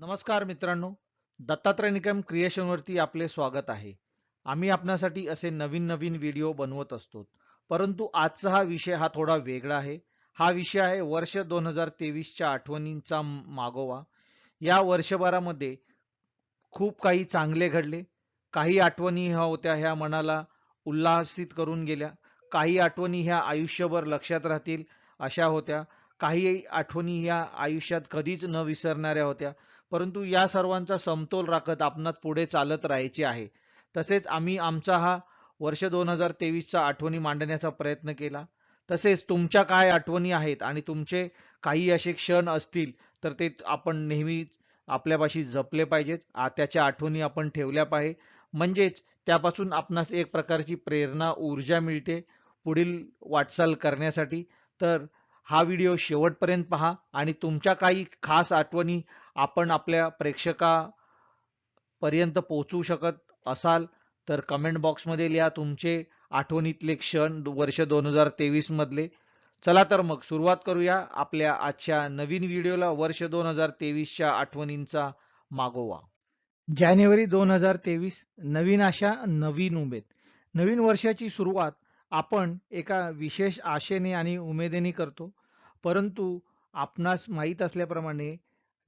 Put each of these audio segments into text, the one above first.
नमस्कार मित्रांनो दत्तात्रय निकम क्रिएशनवरती आपले स्वागत आहे. आम्ही आपणासाठी असे नवीन नवीन व्हिडिओ बनवत असतो. परंतु आजचा हा विषय हा थोडा वेगळा आहे. हा विषय आहे वर्ष दोन हजार तेवीसच्या आठवणींचा मागोवा. या वर्षभरामध्ये खूप काही चांगले घडले. काही आठवणी ह्या होत्या ह्या मनाला उल्हासित करून गेल्या. काही आठवणी ह्या आयुष्यभर लक्षात राहतील अशा होत्या. काही आठवणी ह्या आयुष्यात कधीच न विसरणाऱ्या होत्या. परंतु या सर्वांचा समतोल राखत आपणात पुढे चालत राहायचे आहे. तसेच आम्ही आमचा हा वर्ष दोन हजार तेवीसचा आठवणी मांडण्याचा प्रयत्न केला. तसेच तुमच्या काय आठवणी आहेत आणि तुमचे काही असे क्षण असतील तर ते आपण नेहमी आपल्यापाशी जपले पाहिजेत. त्याच्या आठवणी आपण ठेवल्या पाहिजे म्हणजेच त्यापासून आपणास एक प्रकारची प्रेरणा ऊर्जा मिळते पुढील वाटचाल करण्यासाठी. तर हा व्हिडिओ शेवटपर्यंत पहा आणि तुमच्या काही खास आठवणी आपण आपल्या प्रेक्षकापर्यंत पोहोचवू शकत असाल तर कमेंट बॉक्समध्ये लिहा तुमचे आठवणीतले क्षण वर्ष दोन हजार तेवीस मधले. चला तर मग सुरुवात करूया आपल्या आजच्या नवीन व्हिडिओला वर्ष दोन हजार तेवीसच्या आठवणींचा मागोवा. जानेवारी दोन हजार तेवीस नवीन आशा नवीन उमेद. नवीन वर्षाची सुरुवात आपण एका विशेष आशेने आणि उमेदीने करतो. परंतु आपणास माहीत असल्याप्रमाणे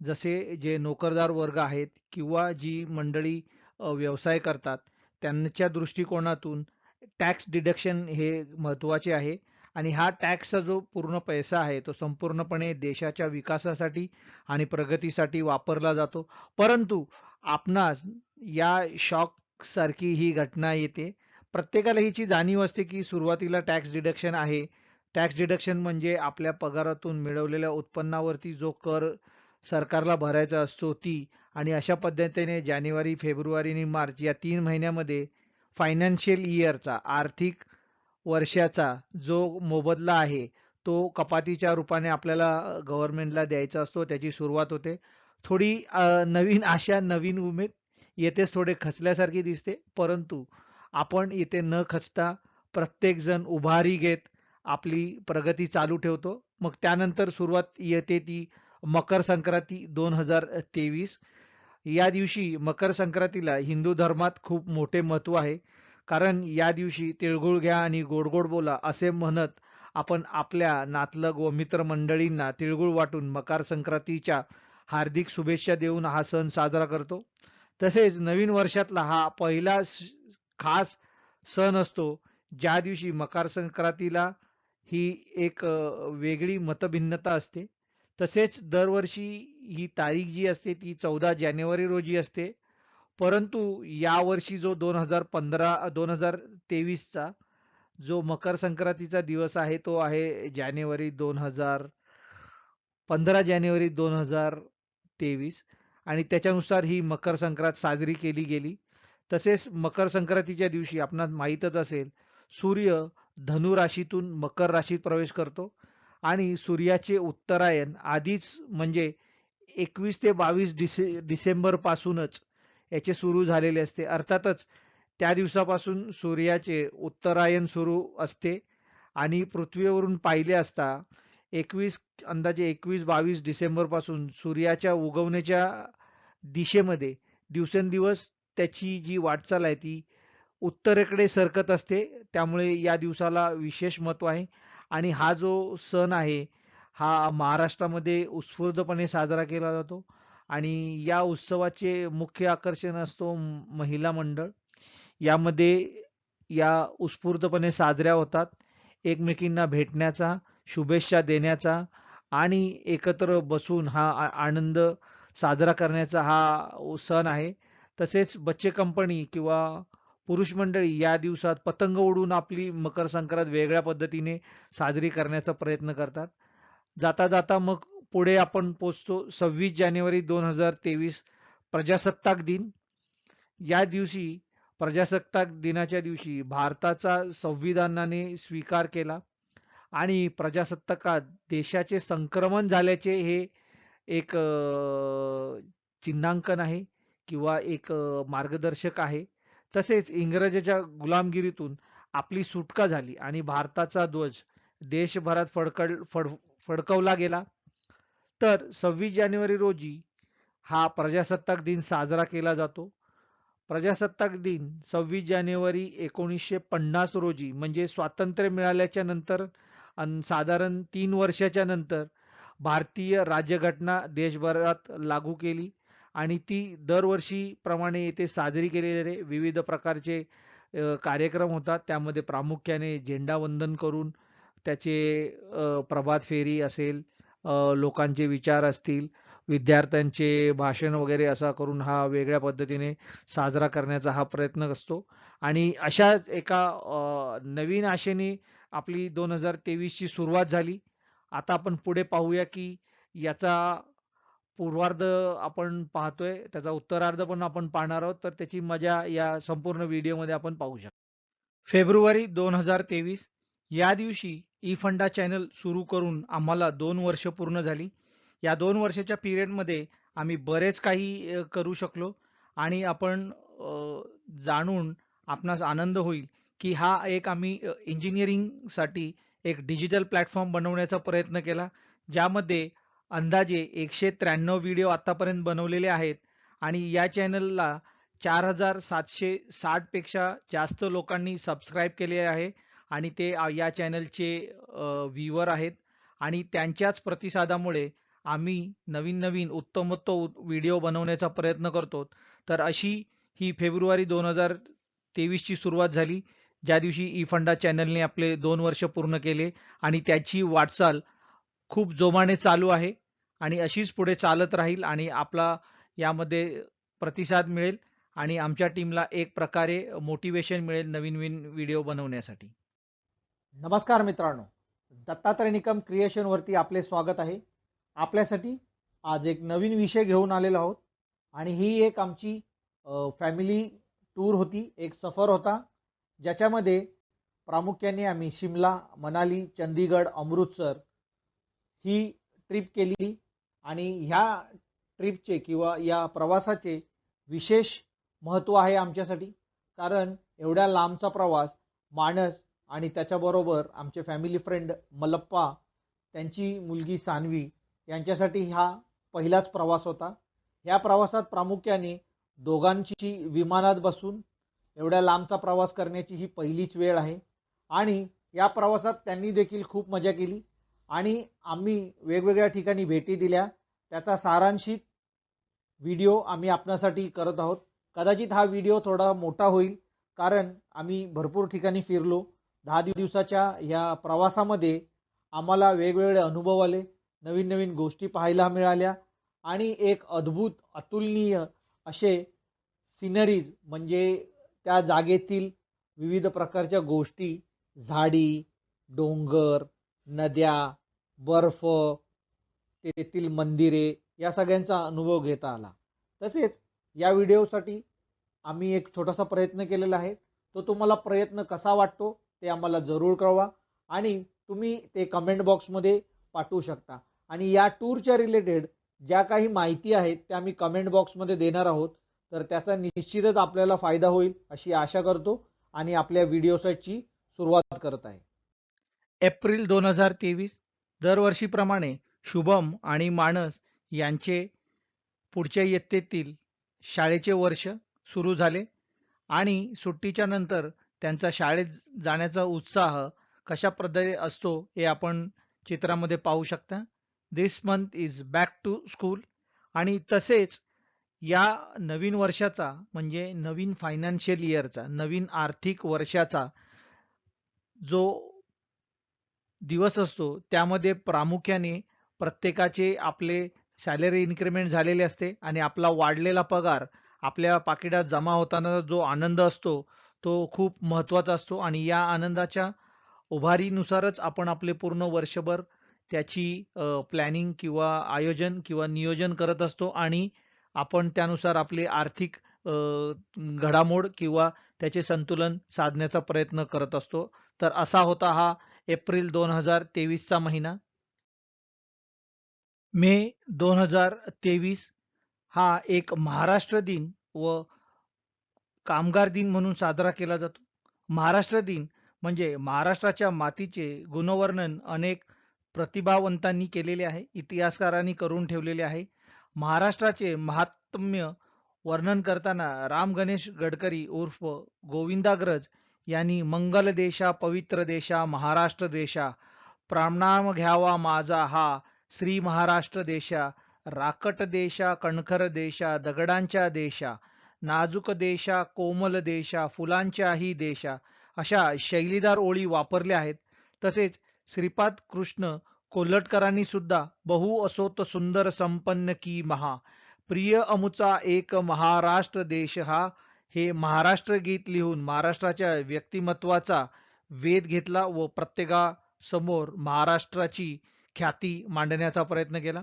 जसे जे नोकरदार वर्ग आहेत किंवा जी मंडळी व्यवसाय करतात त्यांच्या दृष्टिकोनातून टॅक्स डिडक्शन हे महत्त्वाचे आहे. आणि हा टॅक्सचा जो पूर्ण पैसा आहे तो संपूर्णपणे देशाच्या विकासासाठी आणि प्रगतीसाठी वापरला जातो. परंतु आपणास या शॉक सारखी ही घटना येते. प्रत्येकाला हिची जाणीव असते की सुरुवातीला टॅक्स डिडक्शन आहे टॅक्स डिडक्शन म्हणजे आपल्या पगारातून मिळवलेल्या उत्पन्नावरती जो कर सरकारला भरायचा असतो ती आणि अशा पद्धतीने जानेवारी फेब्रुवारी आणि मार्च या तीन महिन्यामध्ये फायनान्शियल इयरचा आर्थिक वर्षाचा जो मोबदला आहे तो कपातीच्या रूपाने आपल्याला गव्हर्नमेंटला द्यायचा असतो. त्याची सुरुवात होते. थोडी नवीन आशा नवीन उमेद येथेच थोडे खचल्यासारखी दिसते. परंतु आपण येथे न खचता प्रत्येकजण उभारी घेत आपली प्रगती चालू ठेवतो. मग त्यानंतर सुरुवात येते ती मकर संक्रांती दोन हजार तेवीस. या दिवशी मकर संक्रांतीला हिंदू धर्मात खूप मोठे महत्त्व आहे. कारण या दिवशी तिळगुळ घ्या आणि गोड गोड बोला असे म्हणत आपण आपल्या नातलग व मित्रमंडळींना तिळगुळ वाटून मकर संक्रांतीच्या हार्दिक शुभेच्छा देऊन हा सण साजरा करतो. तसेच नवीन वर्षातला हा पहिला खास सण असतो. ज्या दिवशी मकर संक्रांतीला ही एक वेगळी मतभिन्नता असते. तसेच दरवर्षी ही तारीख जी असते ती चौदा जानेवारी रोजी असते. परंतु यावर्षी जो दोन हजार पंधरा दोन हजार तेवीसचा जो मकर संक्रांतीचा दिवस आहे तो आहे जानेवारी दोन हजार पंधरा जानेवारी दोन हजार तेवीस. आणि त्याच्यानुसार ही मकर संक्रांत साजरी केली गेली. तसेच मकर संक्रांतीच्या दिवशी आपणास माहीतच असेल सूर्य धनु राशीतून मकर राशीत प्रवेश करतो. आणि सूर्याचे उत्तरायण आधीच म्हणजे एकवीस ते बावीस डिसे डिसेंबर पासूनच याचे सुरू झालेले असते. अर्थातच त्या दिवसापासून सूर्याचे उत्तरायण सुरू असते. आणि पृथ्वीवरून पाहिले असता एकवीस अंदाजे एकवीस बावीस डिसेंबरपासून सूर्याच्या उगवण्याच्या दिशेमध्ये दिवसेंदिवस त्याची जी वाटचाल आहे ती उत्तरेकडे सरकत असते. त्यामुळे या दिवसाला विशेष महत्त्व आहे. आणि हा जो सण आहे हा महाराष्ट्रामध्ये उत्स्फूर्तपणे साजरा केला जातो. आणि या उत्सवाचे मुख्य आकर्षण असतो महिला मंडळ. यामध्ये या उत्स्फूर्तपणे साजऱ्या होतात. एकमेकींना भेटण्याचा शुभेच्छा देण्याचा आणि एकत्र बसून हा आ- आनंद साजरा करण्याचा हा सण आहे. तसेच बच्चे कंपनी किंवा पुरुष मंडळी या दिवसात पतंग उडून आपली मकर संक्रांत वेगळ्या पद्धतीने साजरी करण्याचा प्रयत्न करतात. जाता जाता मग पुढे आपण पोचतो सव्वीस जानेवारी दोन हजार तेवीस प्रजासत्ताक दिन. या दिवशी प्रजासत्ताक दिनाच्या दिवशी भारताचा संविधानाने स्वीकार केला आणि प्रजासत्ताकात देशाचे संक्रमण झाल्याचे हे एक चिन्हांकन आहे किंवा एक मार्गदर्शक आहे. तसेच इंग्रजाच्या गुलामगिरीतून आपली सुटका झाली आणि भारताचा ध्वज देशभरात फडकड फड फडकवला गेला. तर सव्वीस जानेवारी रोजी हा प्रजासत्ताक दिन साजरा केला जातो. प्रजासत्ताक दिन सव्वीस जानेवारी एकोणीसशे पन्नास रोजी म्हणजे स्वातंत्र्य मिळाल्याच्या नंतर अन साधारण तीन वर्षाच्या नंतर भारतीय राज्यघटना देशभरात लागू केली. आणि ती दरवर्षीप्रमाणे येथे साजरी केलेले विविध प्रकारचे कार्यक्रम होतात. त्यामध्ये प्रामुख्याने झेंडावंदन करून त्याचे प्रभात फेरी असेल लोकांचे विचार असतील विद्यार्थ्यांचे भाषण वगैरे असा करून हा वेगळ्या पद्धतीने साजरा करण्याचा हा प्रयत्न असतो. आणि अशाच एका नवीन आशेने आपली दोन हजार तेवीसची सुरुवात झाली. आता आपण पुढे पाहूया की याचा पूर्वार्ध आपण पाहतोय त्याचा उत्तरार्ध पण आपण पाहणार आहोत तर त्याची मजा या संपूर्ण व्हिडिओमध्ये आपण पाहू शकतो. फेब्रुवारी दोन हजार तेवीस या दिवशी ई फंडा चॅनल सुरू करून आम्हाला दोन वर्ष पूर्ण झाली. या दोन वर्षाच्या पिरियडमध्ये आम्ही बरेच काही करू शकलो आणि आपण जाणून आपणास आनंद होईल की हा एक आम्ही इंजिनिअरिंगसाठी एक डिजिटल प्लॅटफॉर्म बनवण्याचा प्रयत्न केला ज्यामध्ये अंदाजे एकशे त्र्याण्णव व्हिडिओ आतापर्यंत बनवलेले आहेत आणि या चॅनलला चार हजार सातशे साठपेक्षा जास्त लोकांनी सबस्क्राईब केले आहे आणि ते या चॅनलचे व्ह्यूवर आहेत. आणि त्यांच्याच प्रतिसादामुळे आम्ही नवीन नवीन उत्तमोत्तम व्हिडिओ बनवण्याचा प्रयत्न करतो. तर अशी ही फेब्रुवारी दोन हजार तेवीसची सुरुवात झाली. ज्या दिवशी ई फंडा चॅनलने आपले दोन वर्ष पूर्ण केले आणि त्याची वाटचाल खूप जोमाने चालू आहे आणि अशीच पुढे चालत राहील आणि आपला यामध्ये प्रतिसाद मिळेल आणि आमच्या टीमला एक प्रकारे मोटिवेशन मिळेल नवीन नवीन व्हिडिओ बनवण्यासाठी. नमस्कार मित्रांनो. दत्तात्रय निकम क्रिएशनवरती आपले स्वागत आहे. आपल्यासाठी आज एक नवीन विषय घेऊन आलेलो आहोत आणि ही एक आमची फॅमिली टूर होती. एक सफर होता. ज्याच्यामध्ये प्रामुख्याने आम्ही शिमला मनाली चंदीगड अमृतसर ही ट्रिप केली आणि ह्या ट्रिपचे किंवा या प्रवासाचे विशेष महत्त्व आहे आमच्यासाठी. कारण एवढ्या लांबचा प्रवास माणस आणि त्याच्याबरोबर आमचे फॅमिली फ्रेंड मलप्पा त्यांची मुलगी सानवी यांच्यासाठी हा पहिलाच प्रवास होता. ह्या प्रवासात प्रामुख्याने दोघांची विमानात बसून एवढ्या लांबचा प्रवास करण्याची ही पहिलीच वेळ आहे. आणि या प्रवासात त्यांनी देखील खूप मजा केली. आणि आम्ही वेगवेगळ्या ठिकाणी भेटी दिल्या. त्याचा सारांशित व्हिडिओ आम्ही आपणासाठी करत आहोत. कदाचित हा व्हिडिओ थोडा मोठा होईल कारण आम्ही भरपूर ठिकाणी फिरलो. दहा दिवसाच्या ह्या प्रवासामध्ये आम्हाला वेगवेगळे अनुभव आले नवीन नवीन गोष्टी पाहायला मिळाल्या आणि एक अद्भुत अतुलनीय असे सिनरीज म्हणजे त्या जागेतील विविध प्रकारच्या गोष्टी झाडी डोंगर नद्या बर्फ तेथील मंदिरे या सगळ्यांचा अनुभव घेता आला. तसेच या व्हिडिओसाठी आम्ही एक छोटासा प्रयत्न केलेला आहे. तो तुम्हाला प्रयत्न कसा वाटतो ते आम्हाला जरूर कळवा आणि तुम्ही ते कमेंट बॉक्समध्ये पाठवू शकता. आणि या टूरच्या रिलेटेड ज्या काही माहिती आहेत त्या आम्ही कमेंट बॉक्समध्ये देणार आहोत. तर त्याचा निश्चितच आपल्याला फायदा होईल अशी आशा करतो आणि आपल्या व्हिडिओसाठी सुरुवात करत आहे. एप्रिल दोन हजार तेवीस दरवर्षीप्रमाणे शुभम आणि मानस यांचे पुढच्या इयत्तेतील शाळेचे वर्ष सुरू झाले आणि सुट्टीच्या नंतर त्यांचा शाळेत जाण्याचा उत्साह कशा पद्धतीने असतो हे आपण चित्रामध्ये पाहू शकता. This month is back to school आणि तसेच या नवीन वर्षाचा म्हणजे नवीन फायनान्शियल इयरचा नवीन आर्थिक वर्षाचा जो दिवस असतो त्यामध्ये प्रामुख्याने प्रत्येकाचे आपले सॅलरी इन्क्रीमेंट झालेले असते आणि आपला वाढलेला पगार आपल्या पाकिटात जमा होताना जो आनंद असतो तो खूप महत्त्वाचा असतो आणि या आनंदाच्या उभारीनुसारच आपण आपले पूर्ण वर्षभर त्याची प्लॅनिंग किंवा आयोजन किंवा नियोजन करत असतो आणि आपण त्यानुसार आपली आर्थिक घडामोड किंवा त्याचे संतुलन साधण्याचा प्रयत्न करत असतो. तर असा होता हा एप्रिल दोन हजार तेवीसचा महिना. मे दोन हजार तेवीस हा एक महाराष्ट्र दिन व कामगार दिन म्हणून साजरा केला जातो. महाराष्ट्र दिन म्हणजे महाराष्ट्राच्या मातीचे गुणवर्णन अनेक प्रतिभावंतांनी केलेले आहे इतिहासकारांनी करून ठेवलेले आहे. महाराष्ट्राचे महात्म्य वर्णन करताना राम गणेश गडकरी उर्फ गोविंदाग्रज यांनी मंगल देशा पवित्र देशा महाराष्ट्र देशा प्रामणाम घ्यावा माझा हा श्री महाराष्ट्र देशा राकट देशा कणखर देशा दगडांच्या देशा नाजूक देशा कोमल देशा फुलांच्याही देशा अशा शैलीदार ओळी वापरल्या आहेत. तसेच श्रीपाद कृष्ण कोल्हटकरांनी सुद्धा बहु असोत सुंदर संपन्न की महा प्रिय अमुचा एक महाराष्ट्र देश हा हे महाराष्ट्र गीत लिहून महाराष्ट्राच्या व्यक्तिमत्वाचा वेध घेतला व प्रत्येकासमोर महाराष्ट्राची ख्याती मांडण्याचा प्रयत्न केला.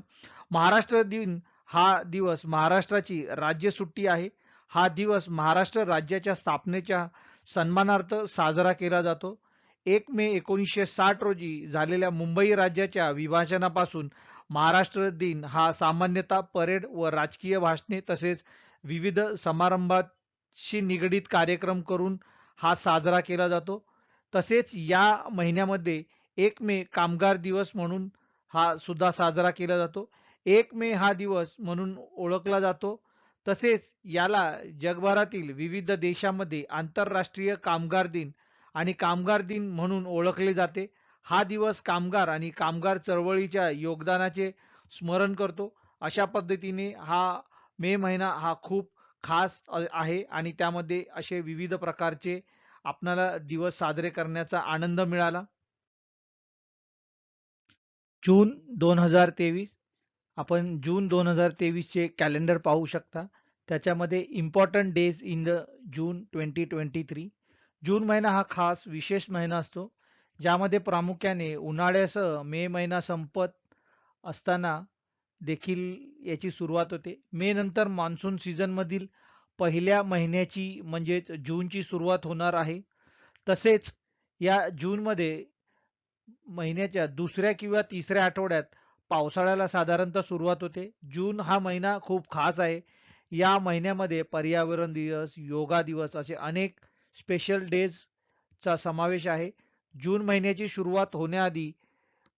महाराष्ट्र दिन हा दिवस महाराष्ट्राची राज्य सुट्टी आहे. हा दिवस महाराष्ट्र राज्याच्या स्थापनेच्या सन्मानार्थ साजरा केला जातो. एक मे एकोणीसशे साठ रोजी झालेल्या मुंबई राज्याच्या विभाजनापासून महाराष्ट्र दिन हा सामान्यतः परेड व राजकीय भाषणे तसेच विविध समारंभात शी निगडीत कार्यक्रम करून हा साजरा केला जातो. तसेच या महिन्यामध्ये एक मे कामगार दिवस म्हणून हा सुद्धा साजरा केला जातो. एक मे हा दिवस म्हणून ओळखला जातो. तसेच याला जगभरातील विविध देशामध्ये आंतरराष्ट्रीय कामगार दिन आणि कामगार दिन म्हणून ओळखले जाते. हा दिवस कामगार आणि कामगार चळवळीच्या योगदानाचे स्मरण करतो. अशा पद्धतीने हा मे महिना हा खूप खास आहे आणि त्यामध्ये असे विविध प्रकारचे आपणाला दिवस साजरे करण्याचा आनंद मिळाला. जून दोन हजार तेवीस आपण जून दोन हजार तेवीसचे कॅलेंडर पाहू शकता. त्याच्यामध्ये important days in the June twenty twenty three June महिना हा खास विशेष महिना असतो ज्यामध्ये प्रामुख्याने उन्हाळ्यासह मे महिना संपत असताना देखील याची सुरुवात होते. मे नंतर मान्सून सीझनमधील पहिल्या महिन्याची म्हणजेच जूनची सुरुवात होणार आहे. तसेच या जूनमध्ये महिन्याच्या दुसऱ्या किंवा तिसऱ्या आठवड्यात पावसाळ्याला साधारणतः सुरुवात होते. जून हा महिना खूप खास आहे. या महिन्यामध्ये पर्यावरण दिवस योगा दिवस असे अनेक स्पेशल डेजचा समावेश आहे. जून महिन्याची सुरुवात होण्याआधी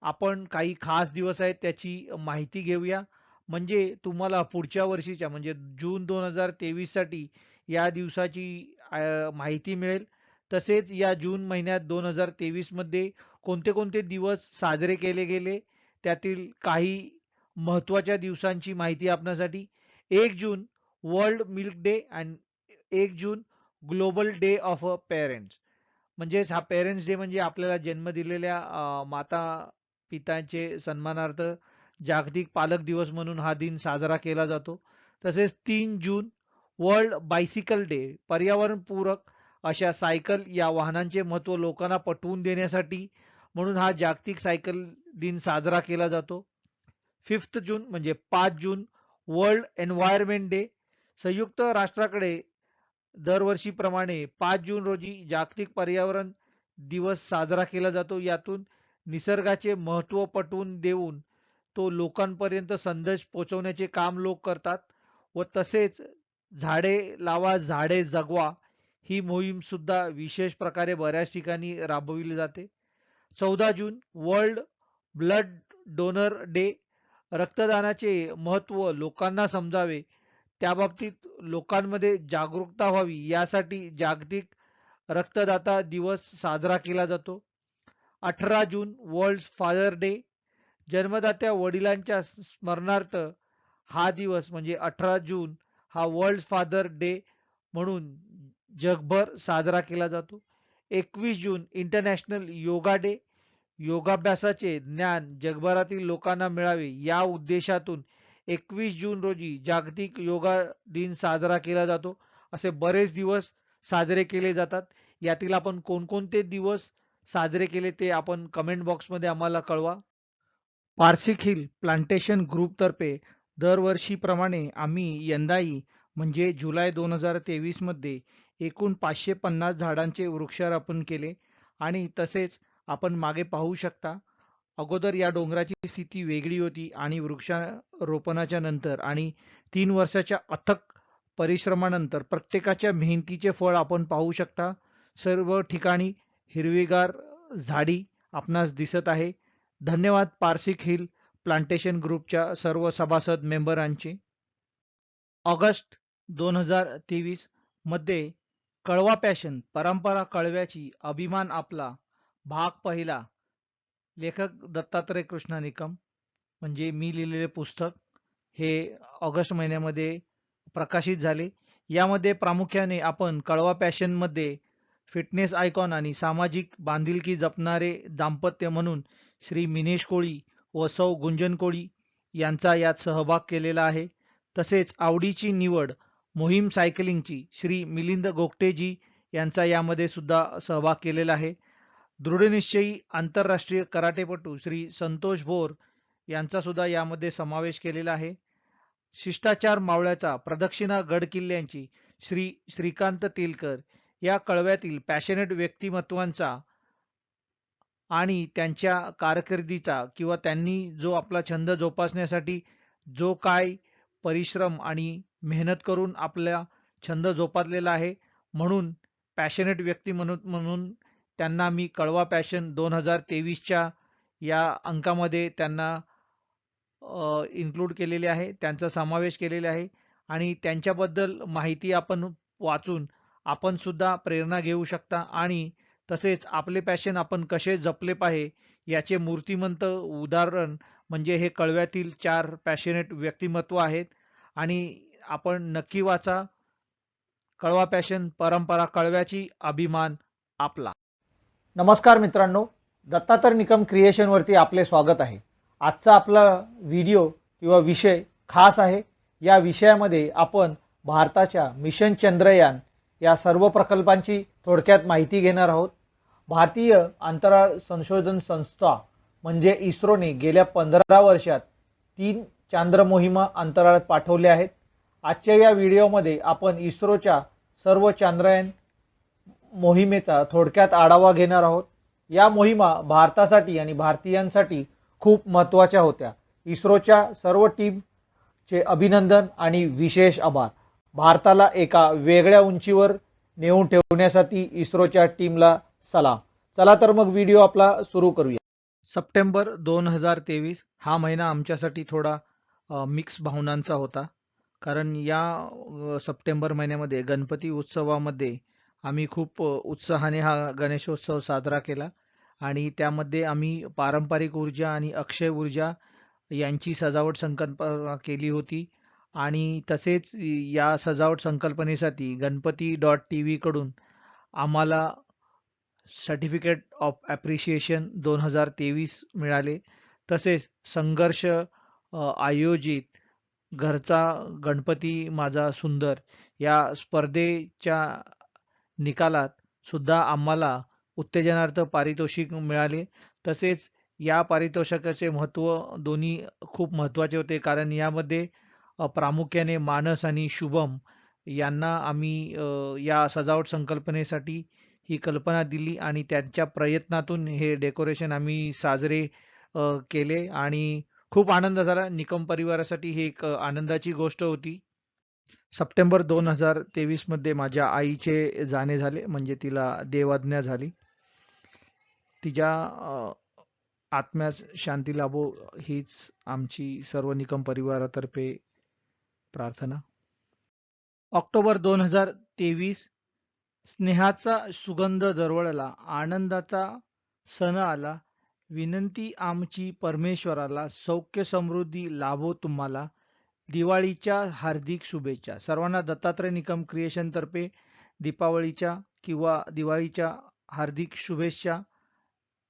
आपण काही खास दिवस आहेत त्याची माहिती घेऊया. म्हणजे तुम्हाला पुढच्या वर्षीच्या म्हणजे जून दोन हजार तेवीससाठी या दिवसाची माहिती मिळेल. तसेच या जून महिन्यात दोन हजार तेवीसमध्ये कोणते कोणते दिवस साजरे केले गेले त्यातील काही महत्त्वाच्या दिवसांची माहिती आपणासाठी. एक June world milk day and एक June global day of a parents. म्हणजेच हा पेरेंट्स डे म्हणजे आपल्याला जन्म दिलेल्या माता पितांचे सन्मानार्थ जागतिक पालक दिवस म्हणून हा दिन साजरा केला जातो. तसेच तीन जून वर्ल्ड बायसिकल डे पर्यावरणपूरक अशा सायकल या वाहनांचे महत्त्व लोकांना पटवून देण्यासाठी म्हणून हा जागतिक सायकल दिन साजरा केला जातो. फिफ्थ जून म्हणजे पाच जून वर्ल्ड एन्व्हायरमेंट डे संयुक्त राष्ट्राकडे दरवर्षीप्रमाणे पाच जून रोजी जागतिक पर्यावरण दिवस साजरा केला जातो. यातून निसर्गाचे महत्त्व पटवून देऊन तो लोकांपर्यंत संदेश पोचवण्याचे काम लोक करतात व तसेच झाडे लावा झाडे जगवा ही मोहीम सुद्धा विशेष प्रकारे बऱ्याच ठिकाणी राबविली जाते. चौदा June world blood donor day रक्तदानाचे महत्त्व लोकांना समजावे त्याबाबतीत लोकांमध्ये जागरूकता व्हावी यासाठी जागतिक रक्तदाता दिवस साजरा केला जातो. अठरा जून वर्ल्ड फादर डे. जन्मदात्या वडिलांच्या स्मरणार्थ हा दिवस म्हणजे अठरा जून हा वर्ल्ड फादर डे म्हणून जगभर साजरा केला जातो. एकवीस जून इंटरनॅशनल योगा डे. योगाभ्यासाचे ज्ञान जगभरातील लोकांना मिळावे या उद्देशातून एकवीस जून रोजी जागतिक योगा दिन साजरा केला जातो. असे बरेच दिवस साजरे केले जातात. यातील आपण कोणकोणते दिवस साजरे केले ते आपण कमेंट बॉक्समध्ये आम्हाला कळवा. पार्सिक हिल प्लांटेशन ग्रुपतर्फे दरवर्षीप्रमाणे आम्ही यंदाही म्हणजे जुलै दोन हजार तेवीसमध्ये एकूण पाचशे पन्नास झाडांचे वृक्षारोपण केले आणि तसेच आपण मागे पाहू शकता अगोदर या डोंगराची स्थिती वेगळी होती आणि वृक्षारोपणाच्या नंतर आणि तीन वर्षाच्या अथक परिश्रमानंतर प्रत्येकाच्या मेहनतीचे फळ आपण पाहू शकता. सर्व ठिकाणी हिरवीगार झाडी आपणास दिसत आहे. धन्यवाद पार्सिक हिल प्लांटेशन ग्रुपच्या सर्व सभासद मेंबरांचे. ऑगस्ट दोन हजार तेवीसमध्ये कळवा पॅशन परंपरा कळव्याची अभिमान आपला भाग पहिला. लेखक दत्तात्रय कृष्ण निकम म्हणजे मी लिहिलेले पुस्तक हे ऑगस्ट महिन्यामध्ये प्रकाशित झाले. यामध्ये प्रामुख्याने आपण कळवा पॅशनमध्ये फिटनेस आयकॉन आणि सामाजिक बांधिलकी जपणारे दाम्पत्य म्हणून श्री मिनेश कोळी व सौ गुंजन कोळी यांचा यात सहभाग केलेला आहे. तसेच आवडीची निवड मोहीम सायकलिंगची श्री मिलिंद गोगटेजी यांचा यामध्ये सुद्धा सहभाग केलेला आहे. दृढनिश्चयी आंतरराष्ट्रीय कराटेपटू श्री संतोष भोर यांचा सुद्धा यामध्ये समावेश केलेला आहे. शिष्टाचार मावळ्याचा प्रदक्षिणा गड किल्ल्यांची श्री श्रीकांत तेलकर या कळव्यातील पॅशनेट व्यक्तिमत्वांचा आणि त्यांच्या कारकिर्दीचा किंवा त्यांनी जो आपला छंद जोपासण्यासाठी जो काय परिश्रम आणि मेहनत करून आपला छंद जोपासलेला आहे म्हणून पॅशनेट व्यक्ती म्हणून म्हणून त्यांना मी कळवा पॅशन दोन हजार तेवीसच्या या अंकामध्ये त्यांना इन्क्लूड केलेले आहे त्यांचा समावेश केलेला आहे आणि त्यांच्याबद्दल माहिती आपण वाचून आपण सुद्धा प्रेरणा घेऊ शकता आणि तसेच आपले पॅशन आपण कसे जपले पाहिजे याचे मूर्तिमंत उदाहरण म्हणजे हे कळव्यातील चार पॅशनेट व्यक्तिमत्व आहेत. आणि आपण नक्की वाचा कळवा पॅशन परंपरा कळव्याची अभिमान आपला. नमस्कार मित्रांनो दत्तातर निकम क्रिएशनवरती आपले स्वागत आहे. आजचा आपला व्हिडिओ किंवा विषय खास आहे. या विषयामध्ये आपण भारताच्या मिशन चंद्रयान या सर्व प्रकल्पांची थोडक्यात माहिती घेणार आहोत. भारतीय अंतराळ संशोधन संस्था म्हणजे इस्रोने गेल्या पंधरा वर्षात तीन चांद्र मोहिमा अंतराळात पाठवल्या आहेत. आजच्या या व्हिडिओमध्ये आपण इस्रोच्या सर्व चांद्रयान मोहिमेचा थोडक्यात आढावा घेणार आहोत. या मोहिमा भारतासाठी आणि भारतीयांसाठी खूप महत्त्वाच्या होत्या. इस्रोच्या सर्व टीमचे अभिनंदन आणि विशेष आभार. भारताला एका वेगळ्या उंचीवर नेऊन ठेवण्यासाठी इस्रोच्या टीमला सलाम. चला तर मग व्हिडिओ आपला सुरू करूया. सप्टेंबर दोन हजार तेवीस हा महिना आमच्यासाठी थोडा मिक्स भावनांचा होता. कारण या सप्टेंबर महिन्यामध्ये गणपती उत्सवामध्ये आम्ही खूप उत्साहाने हा गणेशोत्सव साजरा केला. आणि त्यामध्ये आम्ही पारंपरिक ऊर्जा आणि अक्षय ऊर्जा यांची सजावट संकल्पना केली होती. आणि तसेच या सजावट संकल्पनेसाठी गणपती डॉट टी व्हीकडून आम्हाला सर्टिफिकेट ऑफ ॲप्रिशिएशन दोन हजार तेवीस मिळाले. तसेच संघर्ष आयोजित घरचा गणपती माझा सुंदर या स्पर्धेच्या निकालात सुद्धा आम्हाला उत्तेजनार्थ पारितोषिक मिळाले. तसेच या पारितोषिकाचे महत्त्व दोन्ही खूप महत्त्वाचे होते. कारण यामध्ये प्रामुख्याने मानस आणि शुभम यांना आम्ही या सजावट संकल्पनेसाठी ही कल्पना दिली आणि त्यांच्या प्रयत्नातून हे डेकोरेशन आम्ही साजरे केले आणि खूप आनंद झाला. निकम परिवारासाठी ही एक आनंदाची गोष्ट होती. सप्टेंबर दोन हजार तेवीसमध्ये माझ्या आईचे जाणे झाले म्हणजे तिला देवाज्ञा झाली. तिच्या आत्म्यास शांती लाभो हीच आमची सर्व निकम परिवारातर्फे प्रार्थना. ऑक्टोबर दोन हजार तेवीस स्नेहाचा सुगंध दरवळला आनंदाचा सण आला. विनंती आमची परमेश्वराला सौख्य समृद्धी लाभो तुम्हाला. दिवाळीच्या हार्दिक शुभेच्छा. सर्वांना दत्तात्रय निकम क्रिएशनतर्फे दीपावळीच्या किंवा दिवाळीच्या हार्दिक शुभेच्छा.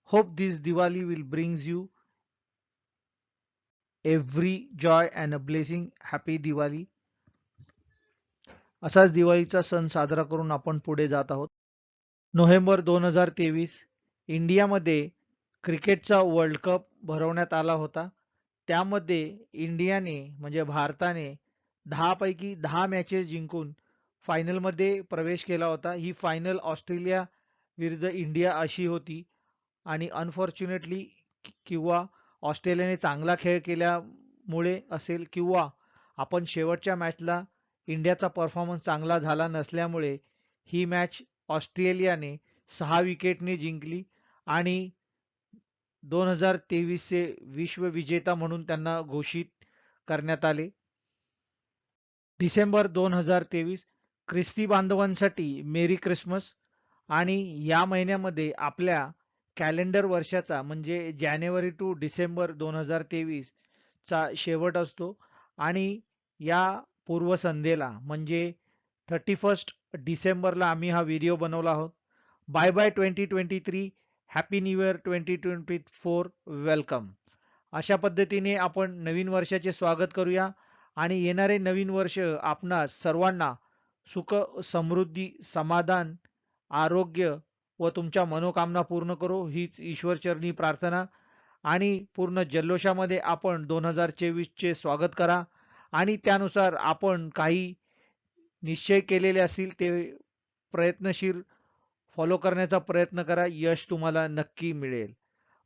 Hope this Diwali will brings you every joy and a blessing happy Diwali असाच दिवाळीचा सण साजरा करून आपण पुढे जात आहोत. नोव्हेंबर दोन हजार तेवीस इंडियामध्ये क्रिकेटचा वर्ल्ड कप भरवण्यात आला होता. त्यामध्ये इंडियाने म्हणजे भारताने दहापैकी दहा मॅचेस जिंकून फायनलमध्ये प्रवेश केला होता. ही फायनल ऑस्ट्रेलिया विरुद्ध इंडिया अशी होती. आणि अनफॉर्च्युनेटली किंवा ऑस्ट्रेलियाने चांगला खेळ केल्यामुळे असेल किंवा आपण शेवटच्या मॅचला इंडियाचा परफॉर्मन्स चांगला झाला नसल्यामुळे ही मॅच ऑस्ट्रेलियाने सहा विकेटने जिंकली आणि दोन हजार तेवीसचे विश्वविजेता म्हणून त्यांना घोषित करण्यात आले. डिसेंबर दोन हजार तेवीस ख्रिस्ती बांधवांसाठी मेरी क्रिसमस आणि या महिन्यामध्ये आपल्या कॅलेंडर वर्षाचा म्हणजे जानेवारी टू डिसेंबर दोन हजार तेवीस चा शेवट असतो. आणि या पूर्वसंध्येला म्हणजे थर्टी फर्स्ट डिसेंबरला आम्ही हा व्हिडिओ बनवला आहोत. Bye bye twenty twenty three happy new year twenty twenty four welcome अशा पद्धतीने आपण नवीन वर्षाचे स्वागत करूया. आणि येणारे नवीन वर्ष आपणास सर्वांना सुख समृद्धी समाधान आरोग्य व तुमच्या मनोकामना पूर्ण करो हीच ईश्वरचरणी प्रार्थना. आणि पूर्ण जल्लोषामध्ये आपण दोन हजार चोवीसचे स्वागत करा. आणि त्यानुसार आपण काही निश्चय केलेले असतील ते प्रयत्नशील फॉलो करण्याचा प्रयत्न करा. यश तुम्हाला नक्की मिळेल.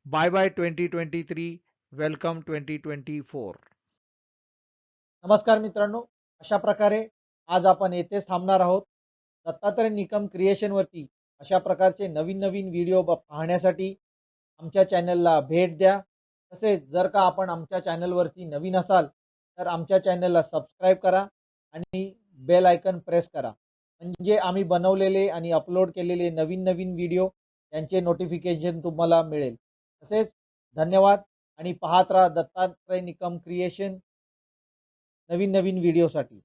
Bye bye twenty twenty three welcome twenty twenty four नमस्कार मित्रांनो. अशा प्रकारे आज आपण येथे थांबणार आहोत. दत्तात्रय निकम क्रिएशनवरती अशा प्रकारचे नवीन नवीन व्हिडिओ ब- पाहण्यासाठी आमच्या चॅनलला भेट द्या. तसेच जर का आपण आमच्या चॅनलवरती नवीन असाल तर आमच्या चॅनलला सबस्क्राईब करा आणि बेल आयकन प्रेस करा. म्हणजे आम्ही बनवलेले आणि अपलोड केलेले नवीन नवीन व्हिडिओ यांचे नोटिफिकेशन तुम्हाला मिळेल. तसेच धन्यवाद आणि पाहत राहा दत्तात्रय निकम क्रिएशन नवीन नवीन व्हिडिओसाठी.